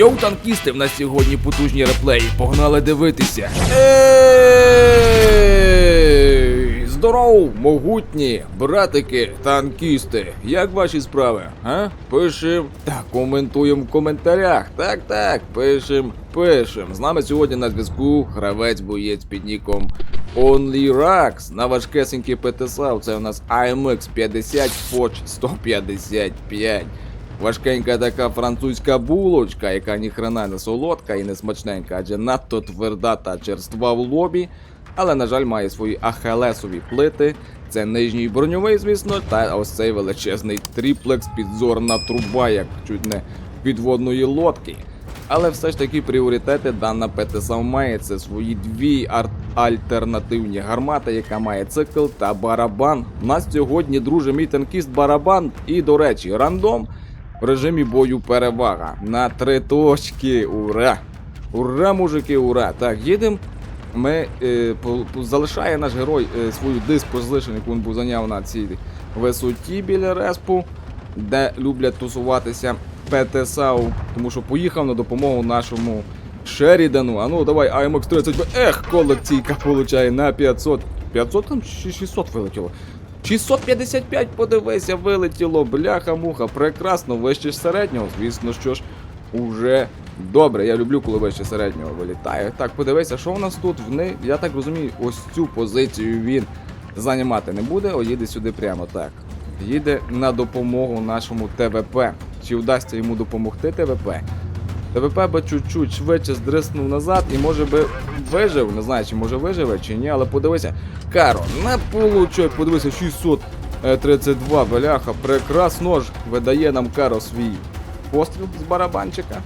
Йоу, танкісти, в нас сьогодні потужні реплеї. Погнали дивитися. Ей! Здоров, могутні, братики, танкісти. Як ваші справи? А? Пишем та коментуємо в коментарях. Так, так, пишем, пишем. З нами сьогодні на зв'язку гравець боєць під ніком OnlyRax на важкесенький ПТСА. Це у нас AMX 50 Foch 155. Важкенька така французька булочка, яка ніхрена не солодка і не смачненька, адже надто тверда та черства в лобі. Але, на жаль, має свої ахелесові плити. Це нижній броньовий, звісно, та ось цей величезний тріплекс, підзорна труба, як чуть не підводної лодки. Але все ж таки пріоритети дана ПТСА має це свої дві ар- альтернативні гармати, яка має цикл та барабан. У нас сьогодні, друже, мій танкіст барабан. І, до речі, рандом в режимі бою перевага. На три точки. Ура! Ура, мужики, ура! Так, їдемо. Ми е, по- залишає наш герой е, свою диспозишн, яку він був зайняв на цій висоті біля респу, де люблять тусуватися ПТСАУ, тому що поїхав на допомогу нашому Шерідану. А ну давай, AMX 30. Ех, колекційка получає на 500. 500 там чи 600 вилетіло? 655, подивися, вилетіло, бляха-муха, прекрасно, вище середнього. Звісно, що ж, уже добре. Я люблю, коли вище середнього вилітає. Так, подивися, що у нас тут. Вони, я так розумію, ось цю позицію він займати не буде, о, їде сюди прямо так. Їде на допомогу нашому ТВП. Чи вдасться йому допомогти ТВП? ТВП би чуть-чуть швидше здриснув назад і може би вижив. Не знаю, чи може виживе, чи ні, але подивися. Каро, не получай, подивися, 632 бляха, прекрасно ж видає нам Каро свій постріл з барабанчика.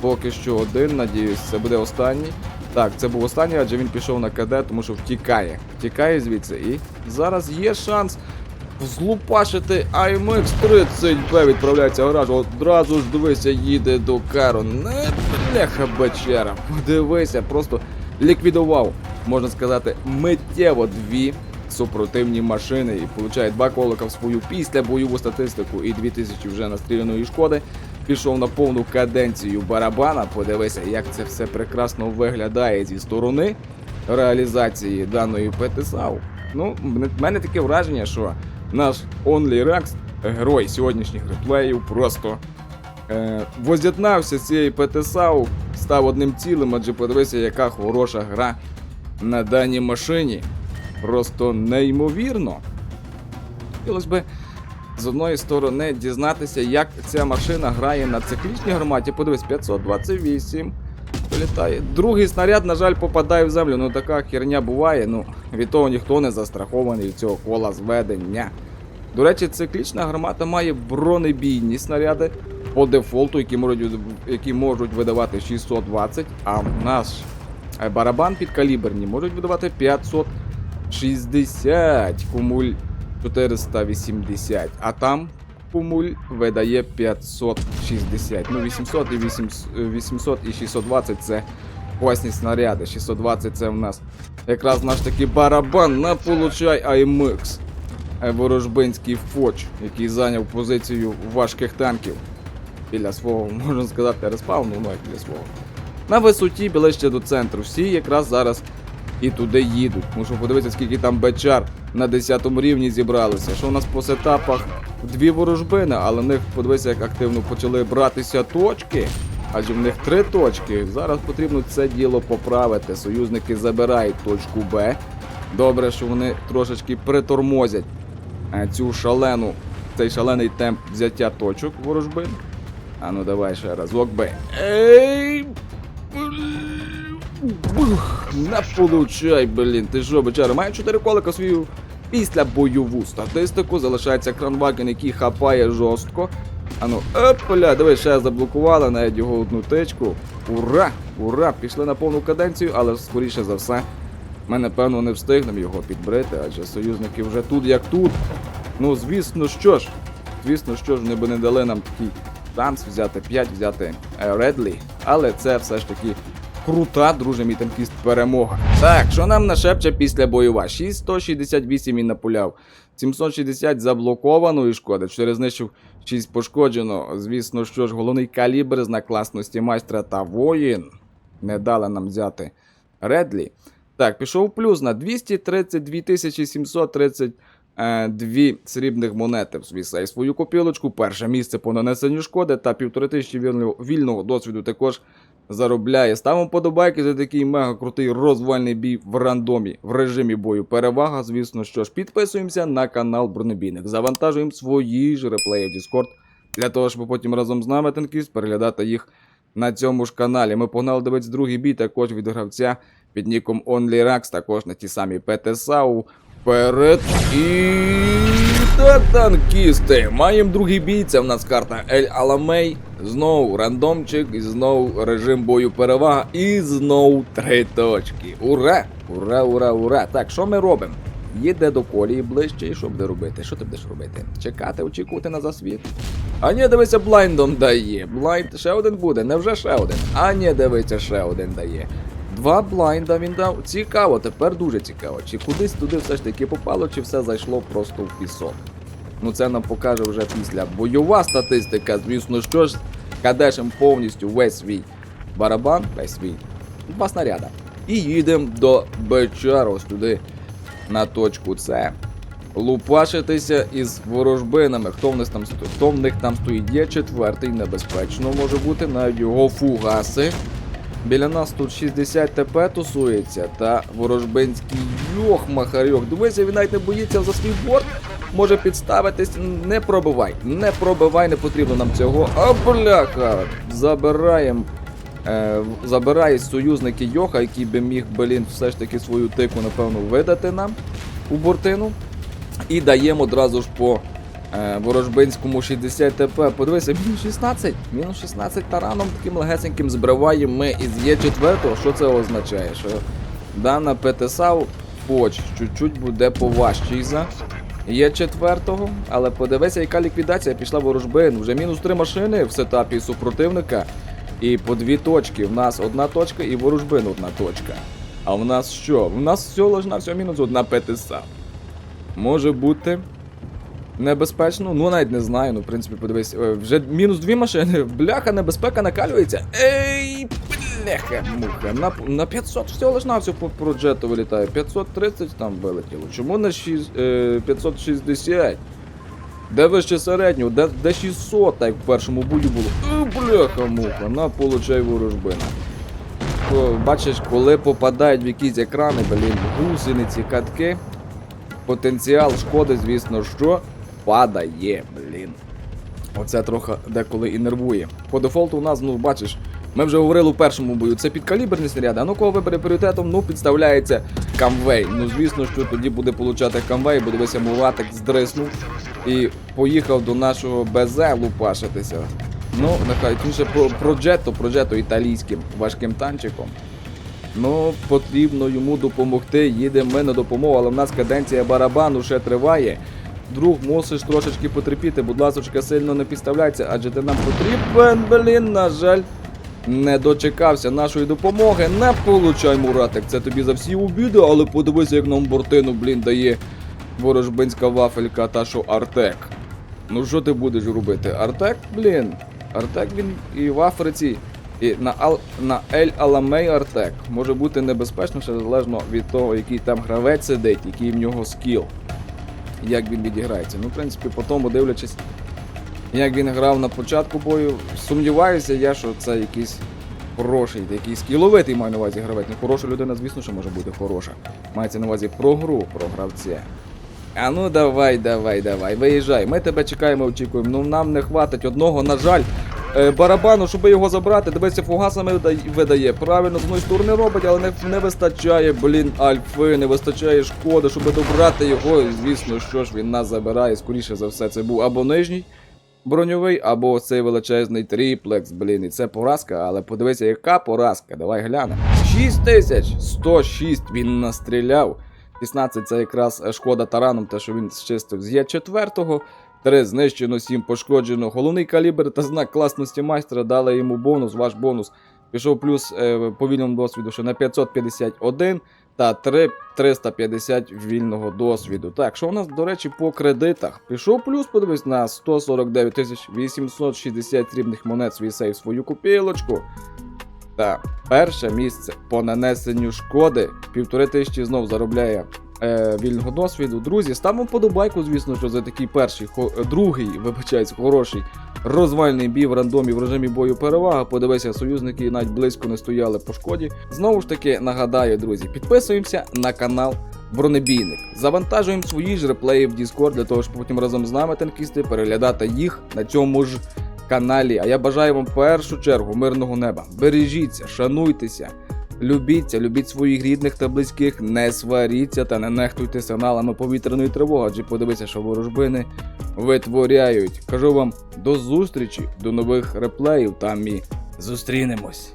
Поки що один, надіюсь, це буде останній. Так, це був останній, адже він пішов на КД, тому що втікає. Втікає звідси. І зараз є шанс злупашити AMX 30P відправляється гараж. Одразу ж дивися, їде до Каро. Не бляха бечера. Подивися, просто ліквідував, можна сказати, миттєво дві супротивні машини і получає два колика в свою після бойову статистику і 2000 вже настріляної шкоди. Пішов на повну каденцію барабана. Подивися, як це все прекрасно виглядає зі сторони реалізації даної ПТСАУ. Ну, в мене таке враження, що наш OnlyRax, герой сьогоднішніх реплеїв, просто е, воз'єднався з цією ПТСАУ, став одним цілим, адже подивися, яка хороша гра на даній машині. Просто неймовірно. Хотілося би з одної сторони дізнатися, як ця машина грає на циклічній гарматі. Подивись, 528. Політає. Другий снаряд, на жаль, попадає в землю. Ну така херня буває. Ну, від того ніхто не застрахований від цього кола зведення. До речі, циклічна гармата має бронебійні снаряди по дефолту, які можуть, які можуть видавати 620, а наш е, барабан підкаліберні можуть видавати 560, кумуль 480, а там кумуль видає 560. Ну, 800 і 800, 800 і 620 це класні снаряди. 620 це в нас якраз наш такий барабан на получай AMX. Е, Ворожбинський фоч, який зайняв позицію важких танків біля свого, можна сказати, респауну, ну як біля свого. На висоті ближче до центру. Всі якраз зараз і туди їдуть. Що подивитися, скільки там бечар на 10 рівні зібралися. Що у нас по сетапах дві ворожбини, але в них подивися, як активно почали братися точки. Адже в них три точки. Зараз потрібно це діло поправити. Союзники забирають точку Б. Добре, що вони трошечки притормозять е, цю шалену, цей шалений темп взяття точок ворожбин. А ну давай ще разок Б. Ей! Бух, не получай, блін. Ти що, бичара, має 4 колика свою після бойову статистику. Залишається кранваген, який хапає жорстко. Ану, опля, диви, ще заблокували навіть його одну тичку. Ура! Ура! Пішли на повну каденцію, але скоріше за все, ми напевно не встигнемо його підбрити, адже союзники вже тут як тут. Ну, звісно, що ж, звісно, що ж, вони би не дали нам такий шанс взяти 5, взяти Редлі, але це все ж таки крута, друже, мій танкіст, перемога. Так, що нам нашепче після бойова? 6168 він напуляв. 760 заблокованої шкоди. 4 знищив 6 пошкоджено. Звісно, що ж, головний калібр знак класності майстра та воїн. Не дали нам взяти Редлі. Так, пішов плюс на 232 732 срібних монети в свій сейф. свою копілочку. Перше місце по нанесенню шкоди та півтори тисячі вільного досвіду також заробляє. Ставимо подобайки за такий мега крутий розвальний бій в рандомі в режимі бою. Перевага, звісно, що ж підписуємося на канал Бронебійник. Завантажуємо свої ж реплеї в Discord для того, щоб потім разом з нами танкіст переглядати їх на цьому ж каналі. Ми погнали дивитися другий бій, також від гравця під ніком OnlyRax, також на ті самі ПТСАУ. Вперед і та танкісти. Маємо другий бій. Це в нас карта Ель Аламей. Знову рандомчик, і знову режим бою перевага, і знову три точки. Ура! Ура, ура, ура! Так, що ми робимо? Їде до колії ближче, і що буде робити? Що ти будеш робити? Чекати, очікувати на засвіт? А ні, дивися, блайндом дає. Блайнд ще один буде, невже ще один? А ні, дивися, ще один дає. Два блайнда він дав. Цікаво, тепер дуже цікаво. Чи кудись туди все ж таки попало, чи все зайшло просто в пісок. Ну це нам покаже вже після бойова статистика. Звісно, що ж, кадешем повністю весь свій барабан, весь свій два снаряда. І їдемо до Бечар, ось туди, на точку С. Лупашитися із ворожбинами. Хто в них там стоїть? Хто в них там стоїть? Є четвертий, небезпечно може бути, навіть його фугаси. Біля нас тут 60 ТП тусується та ворожбинський йох махарьох. Дивися, він навіть не боїться за свій борт. Може підставитись, не пробивай, не пробивай, не потрібно нам цього. А бляха! Забираємо. Е, забирає союзники Йоха, який би міг, блін, все ж таки свою тику, напевно, видати нам у бортину. І даємо одразу ж по е, ворожбинському 60 ТП. Подивися, мінус 16. Мінус 16 тараном таким легесеньким збриваємо ми із Є4. Що це означає? Що дана ПТСАУ поч чуть-чуть буде поважчий за Є4, але подивися, яка ліквідація пішла ворожбин. Вже мінус 3 машини в сетапі супротивника. І по дві точки. В нас одна точка і ворожбин одна точка. А в нас що? В нас всього лиш на всього мінус одна ПТСА. Може бути небезпечно. Ну навіть не знаю. Ну, в принципі, подивись, е, вже мінус дві машини. Бляха, небезпека накалюється. Ей, бляха, муха. На, на 500 всього лиш на всього по проджету вилітає. 530 там вилетіло. Чому на 6, е, 560? Де вище середнього? Де, де 600, так як в першому бою було. Е, бляха, муха, на получай ворожбина. Бачиш, коли попадають в якісь екрани, блін, гусениці, катки, потенціал шкоди, звісно, що падає, блін. Оце трохи деколи і нервує. По дефолту у нас, ну бачиш, ми вже говорили у першому бою, це підкаліберні снаряди, а ну кого вибере пріоритетом, ну підставляється камвей. Ну звісно, що тоді буде получати камвей, бо дивися, мулатик здриснув і поїхав до нашого БЗ лупашитися. Ну, нехай інше про, про Джетто, про Джетто італійським важким танчиком. Ну, потрібно йому допомогти. Їдемо ми на допомогу, але в нас каденція барабану ще триває. Друг, мусиш трошечки потерпіти, будь ласка, сильно не підставляйся, адже ти нам потрібен, блін, на жаль. Не дочекався нашої допомоги, не получай, Муратик. Це тобі за всі обіди, але подивися, як нам бортину, блін, дає ворожбинська вафелька та що Артек. Ну що ти будеш робити? Артек, блін. Артек він і в Африці, і на, Ал... на Ель Аламей Артек може бути небезпечніше залежно від того, який там гравець сидить, який в нього скіл, як він відіграється. Ну, в принципі, по тому дивлячись, як він грав на початку бою, сумніваюся я, що це якийсь хороший, якийсь скіловитий маю на увазі гравець. Ну, хороша людина, звісно, що може бути хороша. Мається на увазі про гру, про гравця. А ну давай, давай, давай, виїжджай. Ми тебе чекаємо, очікуємо. Ну нам не хватить одного, на жаль. Е, барабану, щоб його забрати, дивися, фугасами видає-. Правильно, з одної сторони робить, але не, не вистачає, блін, альфи, не вистачає шкоди, щоб добрати його. І звісно, що ж він нас забирає. Скоріше за все, це був або нижній броньовий, або цей величезний тріплекс, блін. І це поразка, але подивися, яка поразка. Давай глянемо. 6106 він настріляв. 16 це якраз шкода тараном, те, що він зчистив з Є4. 3 знищено, 7 пошкоджено. Головний калібр та знак класності майстра дали йому бонус. Ваш бонус Пішов плюс е, по вільному досвіду, що на 551 та 3 350 вільного досвіду. Так, що у нас, до речі, по кредитах? Пішов плюс, подивись, на 149 860 срібних монет свій сейв свою купілочку. Та перше місце по нанесенню шкоди. Півтори тисячі знов заробляє е, вільного досвіду. Друзі, ставимо подобайку, звісно, що за такий перший, хо, е, другий, вибачаюсь, хороший розвальний бій в рандомі в режимі бою перевага. Подивися, союзники навіть близько не стояли по шкоді. Знову ж таки, нагадаю, друзі, підписуємося на канал Бронебійник. Завантажуємо свої ж реплеї в Discord для того, щоб потім разом з нами танкісти переглядати їх на цьому ж каналі. А я бажаю вам в першу чергу мирного неба. Бережіться, шануйтеся. Любіться, любіть своїх рідних та близьких, не сваріться та не нехтуйте сигналами повітряної тривоги, адже подивися, що ворожбини витворяють. Кажу вам до зустрічі, до нових реплеїв. Там і зустрінемось.